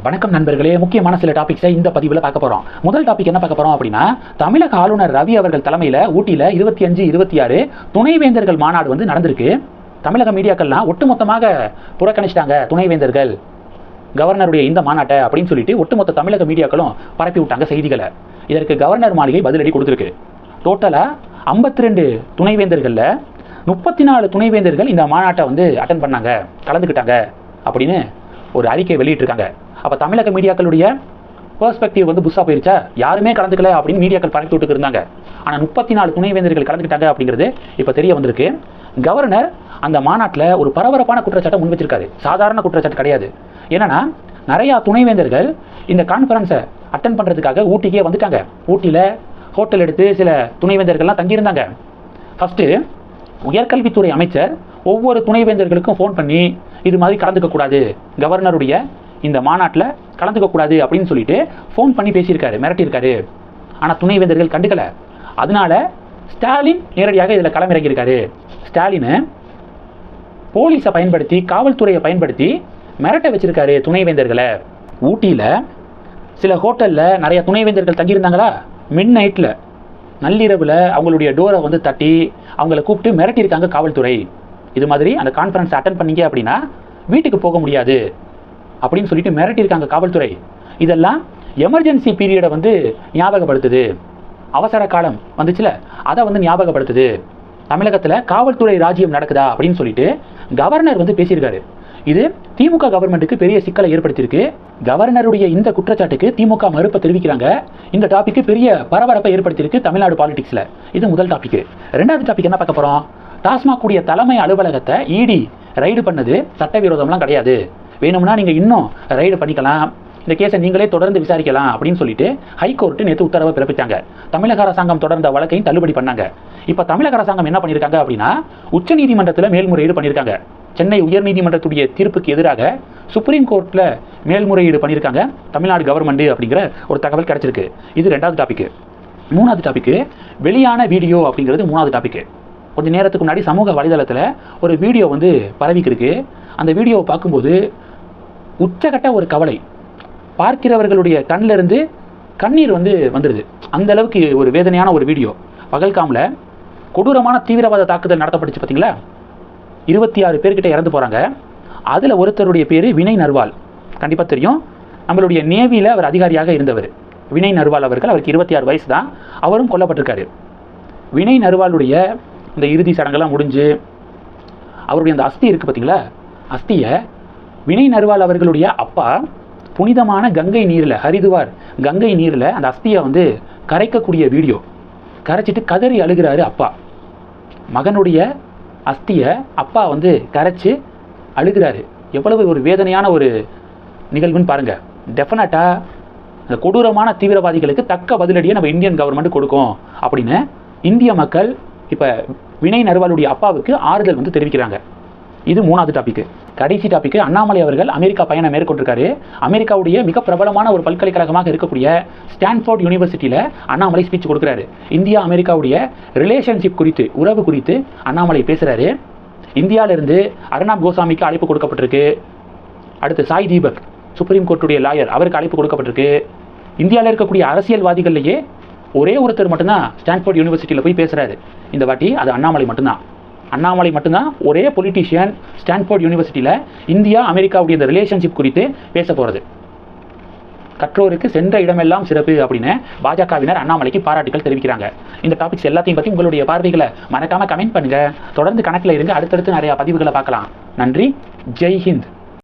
வணக்கம் நண்பர்களே. முக்கியமான சில டாபிக்ஸை இந்த பதிவில் பார்க்க போகிறோம் முதல் டாபிக் என்ன பார்க்க போகிறோம் அப்படின்னா தமிழக ஆளுநர் ரவி அவர்கள் தலைமையில் ஊட்டியில் இருபத்தி அஞ்சு இருபத்தி ஆறு துணைவேந்தர்கள் மாநாடு வந்து நடந்திருக்கு. தமிழக மீடியாக்கள்லாம் ஒட்டுமொத்தமாக புறக்கணிச்சிட்டாங்க துணைவேந்தர்கள் கவர்னருடைய இந்த மாநாட்டை அப்படின்னு சொல்லிட்டு ஒட்டுமொத்த தமிழக மீடியாக்களும் பரப்பி விட்டாங்க செய்திகளை. இதற்கு கவர்னர் மாளிகை பதிலடி கொடுத்துருக்கு. டோட்டலாக ஐம்பத்தி ரெண்டு துணைவேந்தர்களில் முப்பத்தி நாலு துணைவேந்தர்கள் இந்த மாநாட்டை வந்து அட்டன் பண்ணாங்க கலந்துக்கிட்டாங்க அப்படின்னு ஒரு அறிக்கை வெளியிட்டிருக்காங்க. அப்போ தமிழக மீடியாக்களுடைய பெர்ஸ்பெக்டிவ் வந்து புதுசாக போயிருச்சா? யாருமே கலந்துக்கல அப்படின்னு மீடியாக்கள் பழக்கி விட்டுட்டு இருந்தாங்க. ஆனால் முப்பத்தி நாலு துணைவேந்தர்கள் கலந்துக்கிட்டாங்க அப்படிங்கிறது இப்போ தெரிய வந்திருக்கு. கவர்னர் அந்த மாநாட்டில் ஒரு பரபரப்பான குற்றச்சாட்டை முன் வச்சிருக்காரு. சாதாரண குற்றச்சாட்டு கிடையாது. என்னன்னா நிறையா துணைவேந்தர்கள் இந்த கான்ஃபரன்ஸை அட்டன் பண்ணுறதுக்காக ஊட்டிக்கே வந்துட்டாங்க. ஊட்டியில் ஹோட்டல் எடுத்து சில துணைவேந்தர்கள்லாம் தங்கியிருந்தாங்க. ஃபஸ்ட்டு உயர்கல்வித்துறை அமைச்சர் ஒவ்வொரு துணைவேந்தர்களுக்கும் ஃபோன் பண்ணி இது மாதிரி கலந்துக்க கூடாது கவர்னருடைய இந்த மாநாட்டில் கலந்துக்கக்கூடாது அப்படின்னு சொல்லிட்டு ஃபோன் பண்ணி பேசியிருக்காரு மிரட்டியிருக்காரு. ஆனால் துணைவேந்தர்கள் கண்டுக்கல. அதனால ஸ்டாலின் நேரடியாக இதில் களமிறங்கியிருக்காரு. ஸ்டாலினு போலீஸை பயன்படுத்தி காவல்துறையை பயன்படுத்தி மிரட்ட வச்சிருக்காரு துணைவேந்தர்களை. ஊட்டியில் சில ஹோட்டலில் நிறைய துணைவேந்தர்கள் தங்கியிருந்தாங்களா? மிட் நைட்டில் நள்ளிரவில் அவங்களுடைய டோரை வந்து தட்டி அவங்கள கூப்பிட்டு மிரட்டியிருக்காங்க காவல்துறை. இது மாதிரி அந்த கான்ஃபரன்ஸ் அட்டன் பண்ணீங்க அப்படின்னா வீட்டுக்கு போக முடியாது. அப்படின்னு சொல்லிட்டு மிரட்டியிருக்காங்க காவல்துறை. இதெல்லாம் எமர்ஜென்சி பீரியடை வந்து ஞாபகப்படுத்துது. அவசர காலம் வந்துச்சுல அதை வந்து ஞாபகப்படுத்துது. தமிழகத்தில் காவல்துறை ராஜ்யம் நடக்குதா அப்படின்னு சொல்லிட்டு கவர்னர் வந்து பேசியிருக்காரு. இது திமுக கவர்மெண்ட்டுக்கு பெரிய சிக்கலை ஏற்படுத்தியிருக்கு. கவர்னருடைய இந்த குற்றச்சாட்டுக்கு திமுக மறுப்பை தெரிவிக்கிறாங்க. இந்த டாப்பிக்கு பெரிய பரபரப்பை ஏற்படுத்தியிருக்கு தமிழ்நாடு பாலிடிக்ஸில் இது முதல் டாபிக் ரெண்டாவது டாபிக் என்ன பார்க்க போகிறோம் டாஸ்மாக் கூடிய தலைமை அலுவலகத்தை இடி ரைடு பண்ணது சட்டவிரோதம்லாம் கிடையாது. வேணும்னா நீங்கள் இன்னும் ரைடு பண்ணிக்கலாம். இந்த கேஸை நீங்களே தொடர்ந்து விசாரிக்கலாம் அப்படின்னு சொல்லிட்டு ஹைகோர்ட்டு நேற்று உத்தரவை பிறப்பித்தாங்க தமிழக அரசாங்கம் தொடர்ந்த வழக்கையும் தள்ளுபடி பண்ணாங்க. இப்போ தமிழக அரசாங்கம் என்ன பண்ணியிருக்காங்க அப்படின்னா உச்சநீதிமன்றத்தில் மேல்முறையீடு பண்ணியிருக்காங்க சென்னை உயர்நீதிமன்றத்துடைய தீர்ப்புக்கு எதிராக சுப்ரீம் கோர்ட்டில் மேல்முறையீடு பண்ணியிருக்காங்க தமிழ்நாடு கவர்மெண்ட் அப்படிங்கிற ஒரு தகவல் கிடைச்சிருக்கு. இது ரெண்டாவது டாபிக் மூணாவது டாபிக் வெளியான வீடியோ அப்படிங்கிறது மூணாவது டாபிக் கொஞ்சம் நேரத்துக்கு முன்னாடி சமூக வலைதளத்தில் ஒரு வீடியோ வந்து பரவிக்கிருக்கு. அந்த வீடியோவை பார்க்கும்போது உச்சகட்ட ஒரு கவலை. பார்க்கிறவர்களுடைய கண்ணிலிருந்து கண்ணீர் வந்து வந்துடுது அந்த அளவுக்கு ஒரு வேதனையான ஒரு வீடியோ. பகல்காமில் கொடூரமான தீவிரவாத தாக்குதல் நடத்தப்பட்டுச்சு பார்த்தீங்களா இருபத்தி ஆறு பேர்கிட்ட இறந்து போகிறாங்க அதில் ஒருத்தருடைய பேர் வினய் நர்வால். கண்டிப்பாக தெரியும். நம்மளுடைய நேவியில் அவர் அதிகாரியாக இருந்தவர். வினய் நர்வால் அவர்கள் அவருக்கு இருபத்தி ஆறு வயசு தான். அவரும் கொல்லப்பட்டிருக்காரு. வினய் நர்வாலுடைய இந்த இறுதி சடங்கெல்லாம் முடிஞ்சு அவருடைய அந்த அஸ்தி இருக்குது பார்த்தீங்களா அஸ்தியை வினய் நர்வால் அவர்களுடைய அப்பா புனிதமான கங்கை நீரில் ஹரிதுவார் கங்கை நீரில் அந்த அஸ்தியை வந்து கரைக்கக்கூடிய வீடியோ. கரைச்சிட்டு கதறி அழுகிறாரு அப்பா. மகனுடைய அஸ்தியை அப்பா வந்து கரைச்சு அழுகிறாரு. எவ்வளவு ஒரு வேதனையான ஒரு நிகழ்வுன்னு பாருங்கள் டெஃபினட்டாக இந்த கொடூரமான தீவிரவாதிகளுக்கு தக்க பதிலடியை நம்ம இந்தியன் கவர்மெண்ட் கொடுக்கும் அப்படின்னு இந்திய மக்கள் இப்போ வினய் நர்வாலுடைய அப்பாவுக்கு ஆறுதல் வந்து தெரிவிக்கிறாங்க. இது மூணாவது டாபிக் கடைசி டாபிக் அண்ணாமலை அவர்கள் அமெரிக்கா பயணம் மேற்கொண்டிருக்காரு. அமெரிக்காவுடைய மிக பிரபலமான ஒரு பல்கலைக்கழகமாக இருக்கக்கூடிய ஸ்டான்ஃபோர்ட் யூனிவர்சிட்டியில் அண்ணாமலை ஸ்பீச் கொடுக்குறாரு. இந்தியா அமெரிக்காவுடைய ரிலேஷன்ஷிப் குறித்து உறவு குறித்து அண்ணாமலை பேசுகிறாரு இந்தியாவிலிருந்து அர்ணாப் கோசாமிக்கு அழைப்பு கொடுக்கப்பட்டிருக்கு. அடுத்து சாய் தீபக் சுப்ரீம் கோர்ட்டுடைய லாயர் அவருக்கு அழைப்பு கொடுக்கப்பட்டிருக்கு. இந்தியாவில் இருக்கக்கூடிய அரசியல்வாதிகள்லேயே ஒரே ஒருத்தர் மட்டும்தான் ஸ்டான்ஃபோர்ட் யூனிவர்சிட்டியில் போய் பேசுகிறாரு இந்த வாட்டி அது அண்ணாமலை மட்டும்தான். அண்ணாமலை மட்டும்தான் ஒரே பொலிட்டீஷியன் ஸ்டான்ஃபோர்ட் யூனிவர்சிட்டியில் இந்தியா அமெரிக்காவுடைய இந்த ரிலேஷன்ஷிப் குறித்து பேச போகிறது கற்றோருக்கு சென்ற இடமெல்லாம் சிறப்பு அப்படின்னு பாஜகவினர் அண்ணாமலைக்கு பாராட்டுகள் தெரிவிக்கிறாங்க. இந்த டாபிக்ஸ் எல்லாத்தையும் பற்றி உங்களுடைய பார்வைகளை மறக்காமல் கமெண்ட் பண்ணுங்கள் தொடர்ந்து கணக்கில் இருங்க. அடுத்தடுத்து நிறையா பதிவுகளை பார்க்கலாம். நன்றி. ஜெய் ஹிந்த்.